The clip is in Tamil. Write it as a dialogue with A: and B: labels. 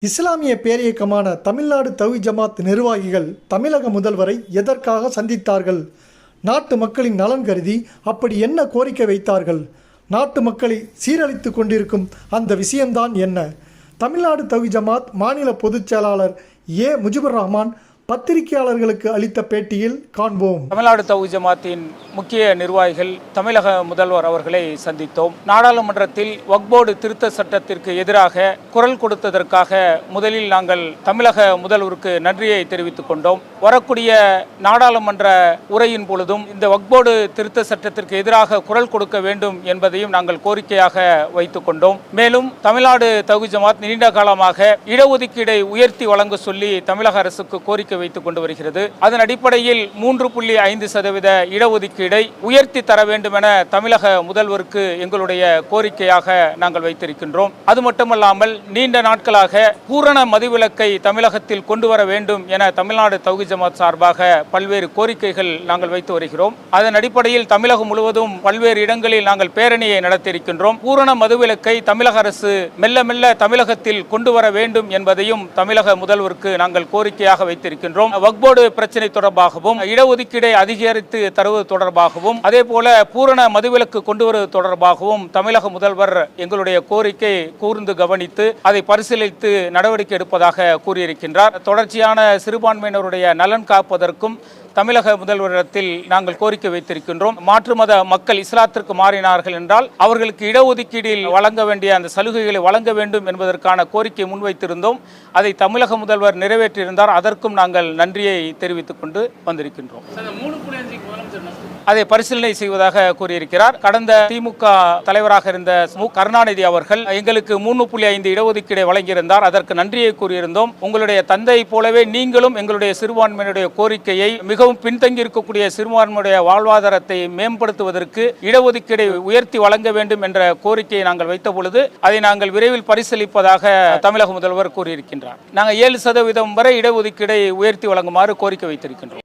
A: இஸ்லாமிய பேரியக்கமான தமிழ்நாடு தவி ஜமாத் நிர்வாகிகள் தமிழக முதல்வரை எதற்காக சந்தித்தார்கள்? நாட்டு மக்களின் நலன் கருதி அப்படி என்ன கோரிக்கை வைத்தார்கள்? நாட்டு மக்களை சீரழித்து கொண்டிருக்கும் அந்த விஷயம்தான் என்ன? தமிழ்நாடு தவி ஜமாத் மாநில பொதுச் செயலாளர் ஏ. முஜிபுர் ரஹ்மான் பத்திரிகையாளர்களுக்கு அளித்த பேட்டியில் காண்போம்.
B: தமிழ்நாடு தவு ஜமாத்தின் முக்கிய நிர்வாகிகள் தமிழக முதல்வர் அவர்களை சந்தித்தோம். நாடாளுமன்றத்தில் வக்போர்டு திருத்த சட்டத்திற்கு எதிராக குரல் கொடுத்ததற்காக முதலில் நாங்கள் தமிழக முதல்வருக்கு நன்றியை தெரிவித்துக் கொண்டோம். வரக்கூடிய நாடாளுமன்ற உரையின் பொழுதும் இந்த வக்போர்டு திருத்த சட்டத்திற்கு எதிராக குரல் கொடுக்க வேண்டும் என்பதையும் நாங்கள் கோரிக்கையாக வைத்துக் கொண்டோம். மேலும் தமிழ்நாடு தகு ஜமாத் நீண்ட காலமாக இடஒதுக்கீடை உயர்த்தி வழங்க சொல்லி தமிழக அரசுக்கு கோரிக்கை வைத்துக் கொண்டு வருகிறது. அதன் அடிப்படையில் மூன்று புள்ளி ஐந்து சதவீத இடஒதுக்கீடை உயர்த்தி தர வேண்டும் என தமிழக முதல்வருக்கு எங்களுடைய கோரிக்கையாக நாங்கள் வைத்திருக்கின்றோம். அது மட்டுமல்லாமல் நீண்ட நாட்களாக பூரண மதுவிலக்கை தமிழகத்தில் கொண்டு வர வேண்டும் என தமிழ்நாடு தௌஹி ஜமாத் சார்பாக பல்வேறு கோரிக்கைகள் நாங்கள் வைத்து வருகிறோம். அதன் அடிப்படையில் தமிழகம் முழுவதும் பல்வேறு இடங்களில் நாங்கள் பேரணியை நடத்தியிருக்கின்றோம். பூரண மதுவிலக்கை தமிழக அரசு மெல்ல மெல்ல தமிழகத்தில் கொண்டு வர வேண்டும் என்பதையும் தமிழக முதல்வருக்கு நாங்கள் கோரிக்கையாக வைத்திருக்கிறோம் இருக்கின்றோம் வக்போர்டு பிரச்சனை தொடர்பாகவும் இடஒதுக்கீடை அதிகரித்து தருவது தொடர்பாகவும் அதே போல பூரண மதுவிலக்கு கொண்டு வருவது தொடர்பாகவும் தமிழக முதல்வர் எங்களுடைய கோரிக்கை கூர்ந்து கவனித்து அதை பரிசீலித்து நடவடிக்கை எடுப்பதாக கூறியிருக்கின்றார். தொடர்ச்சியான சிறுபான்மையினருடைய நலன் காப்பதற்கும் தமிழக முதல்வரிடத்தில் நாங்கள் கோரிக்கை வைத்திருக்கின்றோம். மாற்று மத மக்கள் இஸ்லாத்திற்கு மாறினார்கள் என்றால் அவர்களுக்கு இடஒதுக்கீடில் வழங்க வேண்டிய அந்த சலுகைகளை வழங்க வேண்டும் என்பதற்கான கோரிக்கை முன்வைத்திருந்தோம். அதை தமிழக முதல்வர் நிறைவேற்றியிருந்தார். அதற்கும் நாங்கள் நன்றியை தெரிவித்துக் கொண்டு வந்திருக்கின்றோம். அதை பரிசீலனை செய்வதாக கூறியிருக்கிறார். கடந்த திமுக தலைவராக இருந்த மு. கருணாநிதி அவர்கள் எங்களுக்கு மூணு புள்ளி ஐந்து இடஒதுக்கீடு வழங்கியிருந்தார். அதற்கு நன்றியை கூறியிருந்தோம். உங்களுடைய தந்தை போலவே நீங்களும் எங்களுடைய சிறுபான்மையினுடைய கோரிக்கையை மிகவும் பின்தங்கி இருக்கக்கூடிய சிறுபான்மையுடைய வாழ்வாதாரத்தை மேம்படுத்துவதற்கு இடஒதுக்கீடை உயர்த்தி வழங்க வேண்டும் என்ற கோரிக்கையை நாங்கள் வைத்த பொழுது அதை நாங்கள் விரைவில் பரிசீலிப்பதாக தமிழக முதல்வர் கூறியிருக்கின்றார். நாங்கள் ஏழு சதவீதம் வரை இடஒதுக்கீடை உயர்த்தி வழங்குமாறு கோரிக்கை வைத்திருக்கின்றோம்.